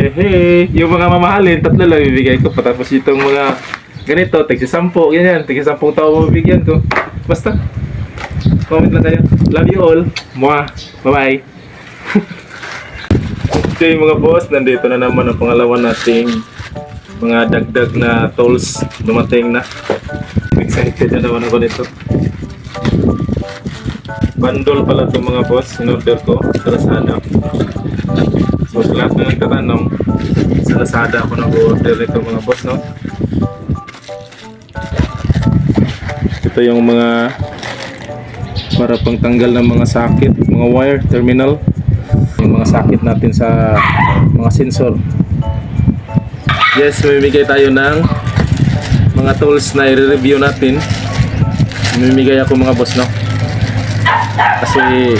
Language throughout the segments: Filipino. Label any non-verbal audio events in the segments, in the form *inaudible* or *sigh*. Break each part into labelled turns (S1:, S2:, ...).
S1: Eh, hey, yung mga mamahalin, tatlo lang bibigay ko. Patapos itong mga ganito, tigsi sampo, ganyan. Tigsi sampung tao mabibigyan ko. Basta. Comment lang kayo. Love you all. Mwah. Bye-bye. *laughs* okay mga boss, nandito na naman ang pangalawa nating mga dagdag na tools dumating na. Excited na naman ako nito. Bundle pala itong mga boss, in-order ko sa Lazada. So sa lahat na nagtatanong, sa Lazada ako nag-order nito mga boss, no? Ito yung mga para pangtanggal ng mga sakit, mga wire, terminal. Yung mga sakit natin sa mga sensor. Yes, mamimigay tayo ng mga tools na i-review natin. Mamimigay ako mga boss, no? Kasi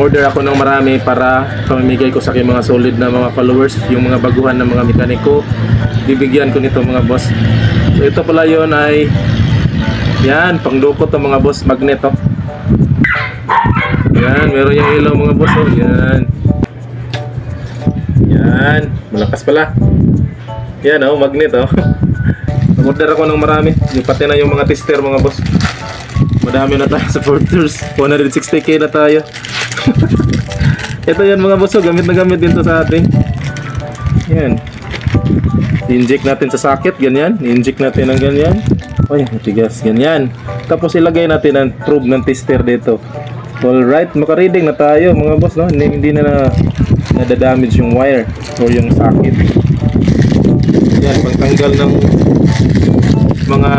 S1: order ako ng marami para pamimigay ko sa aking mga solid na mga followers, yung mga baguhan ng mga mekaniko, bibigyan ko nito mga boss. So ito pala yon ay yan, pangdukot ng mga boss magneto. Yan, meron yung ilaw mga boss oh. Yan. Yan, malakas pala. Yan oh, magnet oh. *laughs* Nag-order ako ng marami. Yung pati na yung mga tester mga boss. Madami na tayo supporters. 160k na tayo. *laughs* Ito yan mga boss, oh, gamit na gamit dito sa atin. Yan. I-inject natin sa socket, ganyan. I-inject natin ng ganyan. Ay, matigas, ganyan. Tapos ilagay natin ang probe ng tester dito. Alright, maka-reading na tayo mga boss, no? Hindi, hindi na na nadadamage yung wire or yung socket. Yan, pagtanggal ng mga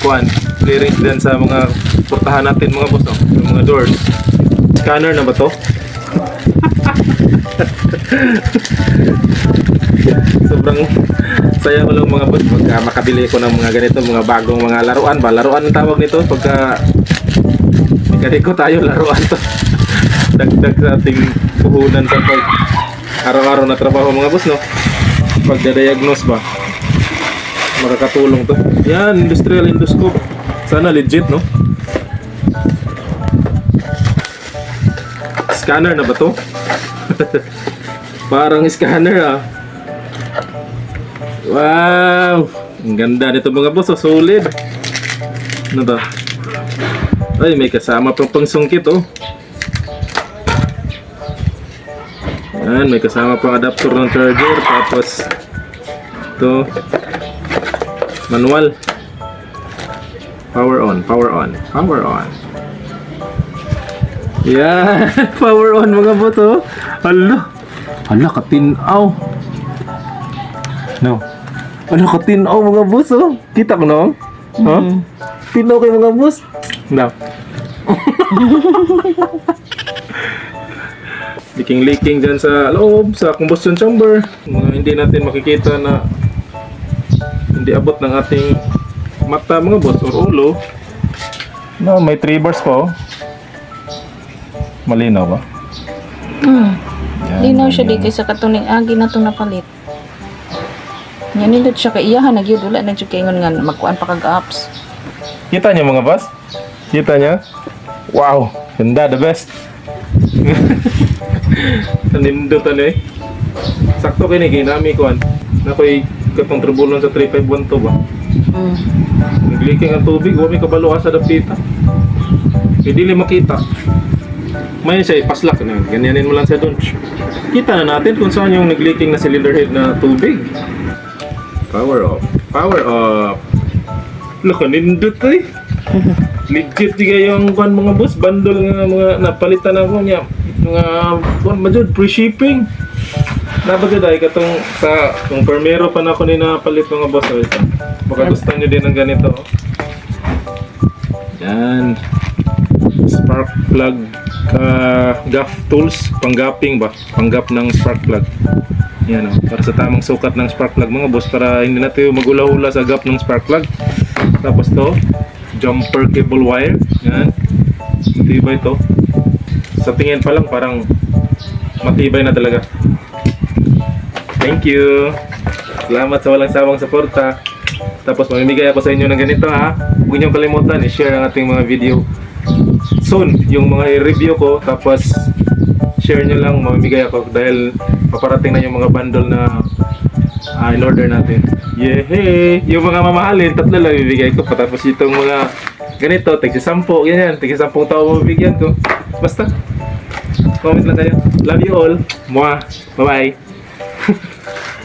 S1: kuan, clearance din sa mga portahan natin mga boss, no? Yung mga doors. Scanner na ba to? Sobrang saya ko lang mga boss pagka makabili ko ng mga ganito, mga bagong mga laruan ba? Laruan ang tawag nito pagka ganito tayo laruan to. Dagdag sa ating puhunan sa pag araw-araw na trabaho mga boss no. Pagda-diagnose ba? Makakatulong to. Yan, industrial endoscope. Sana legit no. Scanner na ba to? Parang scanner ah. Wow! Ang ganda nito mga boss, oh, solid. Ano to? Ay, may kasama pang pangsungkit oh. Yan, may kasama pang adapter ng charger. Tapos, ito, manual. Power on, power on, power on. Yan, *laughs* power on mga boss oh. Hala, hala katinaw. No. Ano katinaw mga boss oh. Kita ko no? Ha? Tinaw kayo mga boss. No. *laughs* Leaking-leaking dyan sa loob, sa combustion chamber. Mga hindi natin makikita na hindi abot ng ating mata mga boss or ulo. No, may 3 bars pa oh. Malinaw ba?
S2: Hmm.
S1: Yan,
S2: Linaw siya di kay sa katuning agi na itong napalit. Yan nindot siya kaiyahan nagyud wala na siya kaingon nga magkuan pa kag apps.
S1: Kita niyo mga boss? Kita niyo? Wow! Ganda, the best! *laughs* Nindot ano eh. Sakto kini ginami ko an. Nakoy katong tribulon sa 351 to ba?
S2: Mm.
S1: Nagliking ang tubig, may kabalo sa dapita. Kaya dili makita. May siya ipaslak na. Ganyanin mo lang sa doon. Kita na natin kung saan yung nagliking na cylinder head na tubig. Power off. Power off. Laka, nindot eh. *laughs* Legit di yung kuan mga boss, bundle nga mga napalitan ako niya. Mga kuan majud free shipping. Dapat ay katong sa kung permero pa na ako ni napalit mga boss ito. Baka gusto niyo din ng ganito. oh. Yan. Spark plug uh, gaff tools, panggapping ba? Panggap ng spark plug. Yan oh, para sa tamang sukat ng spark plug mga boss para hindi na tayo magula-hula sa gap ng spark plug. Tapos to, jumper cable wire. Yan. Matibay to. Sa tingin pa lang parang matibay na talaga. Thank you. Salamat sa walang sawang suporta. Tapos mamimigay ako sa inyo ng ganito ha. Huwag niyong kalimutan i-share ang ating mga video soon. Yung mga i-review ko. Tapos share nyo lang, mamimigay ako dahil paparating na yung mga bundle na ah, in order natin. Yehey! Yung mga mamahalin, tatlo lang bibigay ko. Patapos itong mga ganito, tigsi sampo, ganyan, tigsi sampung tao mabibigyan ko. Basta, comment lang kayo. Love you all. Mwah! Bye-bye! *laughs*